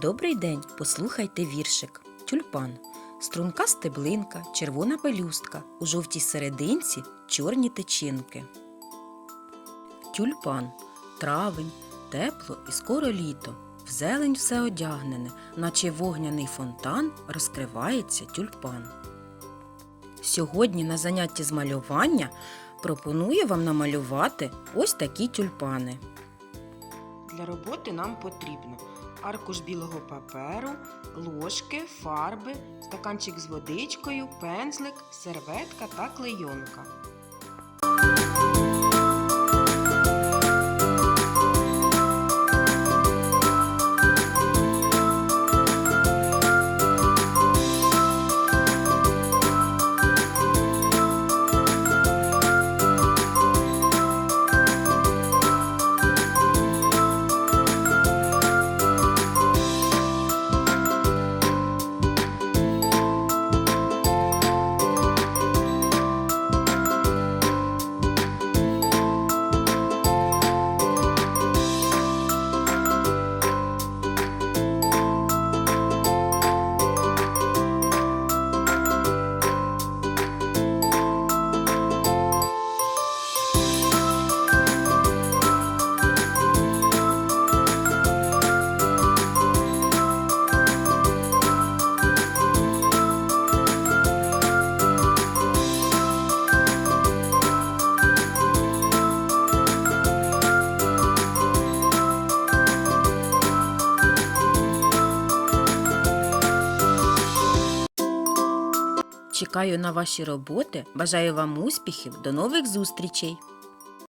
Добрий день, послухайте віршик. Тюльпан. Струнка стеблинка, червона пелюстка, у жовтій серединці чорні течінки. Тюльпан. Травень, тепло і скоро літо. В зелень все одягнене, наче вогняний фонтан розкривається тюльпан. Сьогодні на занятті з малювання пропоную вам намалювати ось такі тюльпани. Для роботи нам потрібно аркуш білого паперу, ложки, фарби, стаканчик з водичкою, пензлик, серветка та клейонка. Чекаю на ваші роботи. Бажаю вам успіхів. До нових зустрічей!